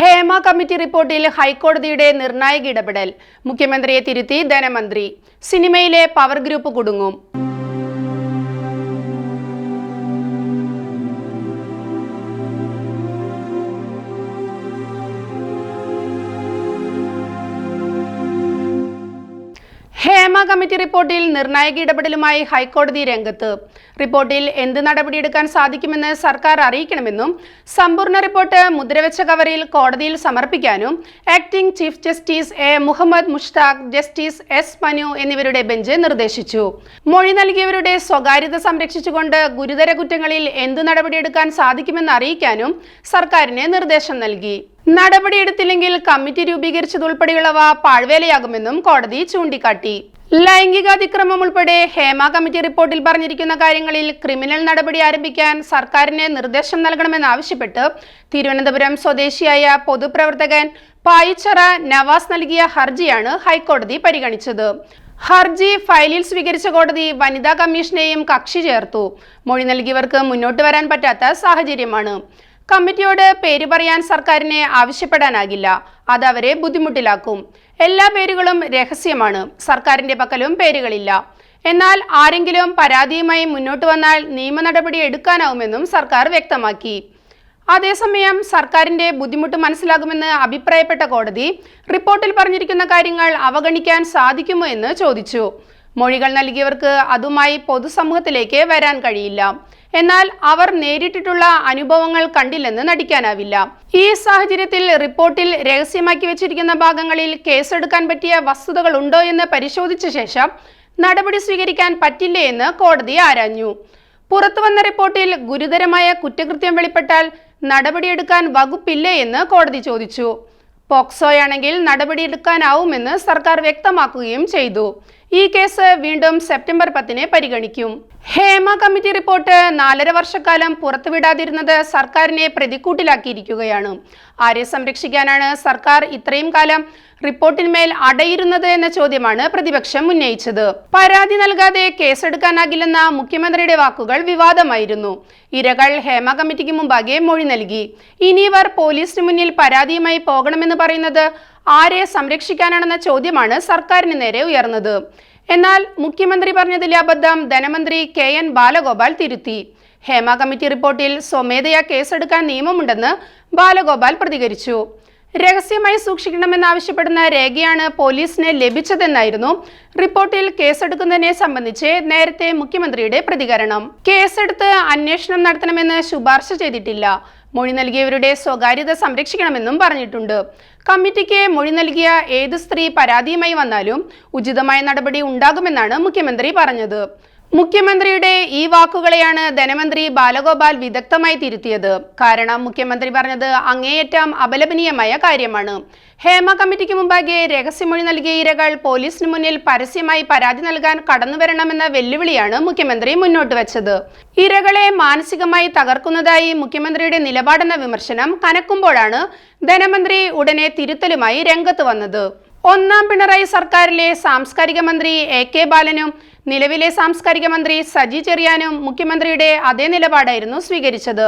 Hema committee റിപ്പോർട്ടിൽ ഹൈക്കോടതിയുടെ നിർണായക ഇടപെടൽ. മുഖ്യമന്ത്രിയെ തിരുത്തി ധനമന്ത്രി. സിനിമയിലെ പവർ ഗ്രൂപ്പ് കുടുങ്ങും. ഹേമ കമ്മിറ്റി റിപ്പോർട്ടിൽ നിർണായക ഇടപെടലുമായി ഹൈക്കോടതി രംഗത്ത്. റിപ്പോർട്ടിൽ എന്ത് നടപടിയെടുക്കാൻ സാധിക്കുമെന്ന് സർക്കാർ അറിയിക്കണമെന്നും സമ്പൂർണ റിപ്പോർട്ട് മുദ്രവെച്ച കവറിൽ കോടതിയിൽ സമർപ്പിക്കാനും acting chief justice A Muhammad Mushtaq justice S Manu എന്നിവരുടെ ബെഞ്ച് നിർദ്ദേശിച്ചു. മൊഴി നൽകിയവരുടെ സ്വകാര്യത സംരക്ഷിച്ചുകൊണ്ട് ഗുരുതര കുറ്റങ്ങളിൽ എന്ത് നടപടിയെടുക്കാൻ സാധിക്കുമെന്ന് അറിയിക്കാനും സർക്കാരിന് നിർദ്ദേശം നൽകി. നടപടിയെടുത്തില്ലെങ്കിൽ കമ്മിറ്റി രൂപീകരിച്ചതുൾപ്പെടെയുള്ളവ പാഴ്വേലയാകുമെന്നും കോടതി ചൂണ്ടിക്കാട്ടി. ലൈംഗികാതിക്രമം ഉൾപ്പെടെ ഹേമ കമ്മിറ്റി റിപ്പോർട്ടിൽ പറഞ്ഞിരിക്കുന്ന കാര്യങ്ങളിൽ ക്രിമിനൽ നടപടി ആരംഭിക്കാൻ സർക്കാരിന് നിർദ്ദേശം നൽകണമെന്നാവശ്യപ്പെട്ട് തിരുവനന്തപുരം സ്വദേശിയായ പൊതുപ്രവർത്തകൻ പായിച്ചറ നവാസ് നൽകിയ ഹർജിയാണ് ഹൈക്കോടതി പരിഗണിച്ചത്. ഹർജി ഫയലിൽ സ്വീകരിച്ച കോടതി വനിതാ കമ്മീഷനെയും കക്ഷി ചേർത്തു. മൊഴി നൽകിയവർക്ക് മുന്നോട്ട് വരാൻ പറ്റാത്ത സാഹചര്യമാണ്. കമ്മിറ്റിയോട് പേര് പറയാൻ സർക്കാരിനെ ആവശ്യപ്പെടാനാകില്ല. അത് അവരെ ബുദ്ധിമുട്ടിലാക്കും. എല്ലാ പേരുകളും രഹസ്യമാണ്. സർക്കാരിന്റെ പക്കലും പേരുകളില്ല. എന്നാൽ ആരെങ്കിലും പരാതിയുമായി മുന്നോട്ട് വന്നാൽ നിയമ നടപടി എടുക്കാനാവുമെന്നും സർക്കാർ വ്യക്തമാക്കി. അതേസമയം സർക്കാരിന്റെ ബുദ്ധിമുട്ട് മനസ്സിലാകുമെന്ന് അഭിപ്രായപ്പെട്ട കോടതി റിപ്പോർട്ടിൽ പറഞ്ഞിരിക്കുന്ന കാര്യങ്ങൾ അവഗണിക്കാൻ സാധിക്കുമോ എന്ന് ചോദിച്ചു. മൊഴികൾ നൽകിയവർക്ക് അതുമായി പൊതുസമൂഹത്തിലേക്ക് വരാൻ കഴിയില്ല. എന്നാൽ അവർ നേരിട്ടിട്ടുള്ള അനുഭവങ്ങൾ കണ്ടില്ലെന്ന് നടിക്കാനാവില്ല. ഈ സാഹചര്യത്തിൽ റിപ്പോർട്ടിൽ രഹസ്യമാക്കി വെച്ചിരിക്കുന്ന ഭാഗങ്ങളിൽ കേസെടുക്കാൻ പറ്റിയ വസ്തുതകൾ ഉണ്ടോ എന്ന് പരിശോധിച്ച ശേഷം നടപടി സ്വീകരിക്കാൻ പറ്റില്ലേ എന്ന് കോടതി ആരാഞ്ഞു. പുറത്തുവന്ന റിപ്പോർട്ടിൽ ഗുരുതരമായ കുറ്റകൃത്യം വെളിപ്പെട്ടാൽ നടപടിയെടുക്കാൻ വകുപ്പില്ലേ എന്ന് കോടതി ചോദിച്ചു. പോക്സോയാണെങ്കിൽ നടപടിയെടുക്കാനാവുമെന്ന് സർക്കാർ വ്യക്തമാക്കുകയും ചെയ്തു. ഈ കേസ് വീണ്ടും സെപ്റ്റംബർ പത്തിന് പരിഗണിക്കും. ഹേമ കമ്മിറ്റി റിപ്പോർട്ട് നാലര വർഷക്കാലം പുറത്തുവിടാതിരുന്നത് സർക്കാരിനെ പ്രതിക്കൂട്ടിലാക്കിയിരിക്കുകയാണ്. ആരെ സംരക്ഷിക്കാനാണ് സർക്കാർ ഇത്രയും കാലം റിപ്പോർട്ടിന്മേൽ അടയിരുന്നത് എന്ന ചോദ്യമാണ് പ്രതിപക്ഷം ഉന്നയിച്ചത്. പരാതി നൽകാതെ കേസെടുക്കാനാകില്ലെന്ന മുഖ്യമന്ത്രിയുടെ വാക്കുകൾ വിവാദമായിരുന്നു. ഇരകൾ ഹേമ കമ്മിറ്റിക്ക് മുമ്പാകെ മൊഴി നൽകി. ഇനി ഇവർ പോലീസിന് മുന്നിൽ പരാതിയുമായി പോകണമെന്ന് പറയുന്നത് ആരെ സംരക്ഷിക്കാനാണെന്ന ചോദ്യമാണ് സർക്കാരിന് നേരെ ഉയർന്നത്. എന്നാൽ മുഖ്യമന്ത്രി പറഞ്ഞതിലെ അബദ്ധം ധനമന്ത്രി കെ എൻ ബാലഗോപാൽ തിരുത്തി. ഹേമ കമ്മിറ്റി റിപ്പോർട്ടിൽ സ്വമേധയാ കേസെടുക്കാൻ നിയമമുണ്ടെന്ന് ബാലഗോപാൽ പ്രതികരിച്ചു. രഹസ്യമായി സൂക്ഷിക്കണമെന്നാവശ്യപ്പെടുന്ന രേഖയാണ് പോലീസിന് ലഭിച്ചതെന്നായിരുന്നു റിപ്പോർട്ടിൽ കേസെടുക്കുന്നതിനെ സംബന്ധിച്ച് നേരത്തെ മുഖ്യമന്ത്രിയുടെ പ്രതികരണം. കേസെടുത്ത് അന്വേഷണം നടത്തണമെന്ന് ശുപാർശ ചെയ്തിട്ടില്ല. മൊഴി നൽകിയവരുടെ സ്വകാര്യത സംരക്ഷിക്കണമെന്നും പറഞ്ഞിട്ടുണ്ട്. കമ്മിറ്റിക്ക് മൊഴി നൽകിയ ഏത് സ്ത്രീ പരാതിയുമായി വന്നാലും ഉചിതമായ നടപടി ഉണ്ടാകുമെന്നാണ് മുഖ്യമന്ത്രി പറഞ്ഞത്. മുഖ്യമന്ത്രിയുടെ ഈ വാക്കുകളെയാണ് ധനമന്ത്രി ബാലഗോപാൽ വിദഗ്ധമായി തിരുത്തിയത്. കാരണം മുഖ്യമന്ത്രി പറഞ്ഞത് അങ്ങേയറ്റം അപലപനീയമായ കാര്യമാണ്. ഹേമ കമ്മിറ്റിക്ക് മുമ്പാകെ രഹസ്യമൊഴി നൽകിയ ഇരകൾ പോലീസിന് മുന്നിൽ പരസ്യമായി പരാതി നൽകാൻ കടന്നുവരണമെന്ന വെല്ലുവിളിയാണ് മുഖ്യമന്ത്രി മുന്നോട്ട് വെച്ചത്. ഇരകളെ മാനസികമായി തകർക്കുന്നതായി മുഖ്യമന്ത്രിയുടെ നിലപാടെന്ന വിമർശനം കനക്കുമ്പോഴാണ് ധനമന്ത്രി ഉടനെ തിരുത്തലുമായി രംഗത്ത് വന്നത്. ഒന്നാം പിണറായി സർക്കാരിലെ സാംസ്കാരിക മന്ത്രി എ കെ ബാലനും നിലവിലെ സാംസ്കാരിക മന്ത്രി സജി ചെറിയാനും മുഖ്യമന്ത്രിയുടെ അതേ നിലപാടായിരുന്നു സ്വീകരിച്ചത്.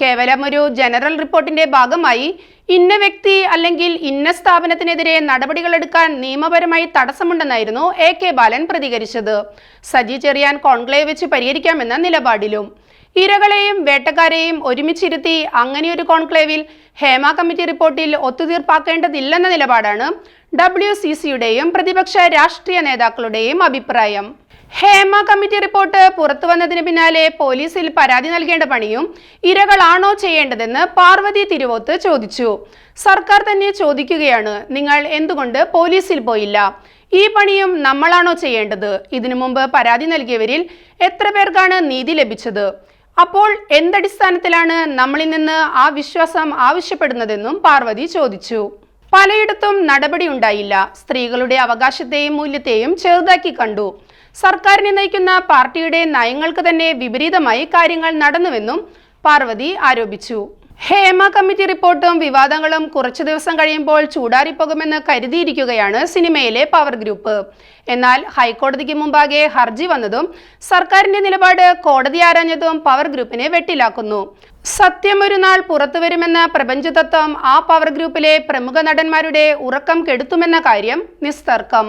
കേവലം ഒരു ജനറൽ റിപ്പോർട്ടിന്റെ ഭാഗമായി ഇന്ന വ്യക്തി അല്ലെങ്കിൽ ഇന്ന സ്ഥാപനത്തിനെതിരെ നടപടികളെടുക്കാൻ നിയമപരമായി തടസ്സമുണ്ടെന്നായിരുന്നു എ കെ ബാലൻ പ്രതികരിച്ചത്. സജി ചെറിയാൻ കോൺക്ലേവ് വെച്ച് പരിഹരിക്കാമെന്ന നിലപാടിലും. ഇരകളെയും വേട്ടക്കാരെയും ഒരുമിച്ചിരുത്തി അങ്ങനെയൊരു കോൺക്ലേവിൽ ഹേമ കമ്മിറ്റി റിപ്പോർട്ടിൽ ഒത്തുതീർപ്പാക്കേണ്ടതില്ലെന്ന നിലപാടാണ് ഡബ്ല്യു സി സിയുടെയും പ്രതിപക്ഷ രാഷ്ട്രീയ നേതാക്കളുടെയും അഭിപ്രായം. ഹേമ കമ്മിറ്റി റിപ്പോർട്ട് പുറത്തു വന്നതിന് പിന്നാലെ പോലീസിൽ പരാതി നൽകേണ്ട പണിയും ഇരകളാണോ ചെയ്യേണ്ടതെന്ന് പാർവതി തിരുവോത്ത് ചോദിച്ചു. സർക്കാർ തന്നെ ചോദിക്കുകയാണ് നിങ്ങൾ എന്തുകൊണ്ട് പോലീസിൽ പോയില്ല? ഈ പണിയും നമ്മളാണോ ചെയ്യേണ്ടത്? ഇതിനു മുമ്പ് പരാതി നൽകിയവരിൽ എത്ര പേർക്കാണ് നീതി ലഭിച്ചത്? അപ്പോൾ എന്തടിസ്ഥാനത്തിലാണ് നമ്മളിൽ നിന്ന് ആ വിശ്വാസം ആവശ്യപ്പെടുന്നതെന്നും പാർവതി ചോദിച്ചു. പലയിടത്തും നടപടിയുണ്ടായില്ല സ്ത്രീകളുടെ അവകാശത്തെയും മൂല്യത്തെയും ചെറുതാക്കി കണ്ടു. സർക്കാരിനെ നയിക്കുന്ന പാർട്ടിയുടെ നയങ്ങൾക്ക് തന്നെ വിപരീതമായി കാര്യങ്ങൾ നടന്നുവെന്നും പാർവതി ആരോപിച്ചു. ഹേമ കമ്മിറ്റി റിപ്പോർട്ടും വിവാദങ്ങളും കുറച്ചു ദിവസം കഴിയുമ്പോൾ ചൂടാറിപ്പോകുമെന്ന് കരുതിയിരിക്കുകയാണ് സിനിമയിലെ പവർ ഗ്രൂപ്പ്. എന്നാൽ ഹൈക്കോടതിക്ക് മുമ്പാകെ ഹർജി വന്നതും സർക്കാരിന്റെ നിലപാട് കോടതി ആരാഞ്ഞതും പവർ ഗ്രൂപ്പിനെ വെട്ടിലാക്കുന്നു. സത്യം ഒരു നാൾ പുറത്തുവരുമെന്ന പ്രപഞ്ചതത്വം ആ പവർ ഗ്രൂപ്പിലെ പ്രമുഖ നടന്മാരുടെ ഉറക്കം കെടുത്തുമെന്ന കാര്യം നിസ്തർക്കം.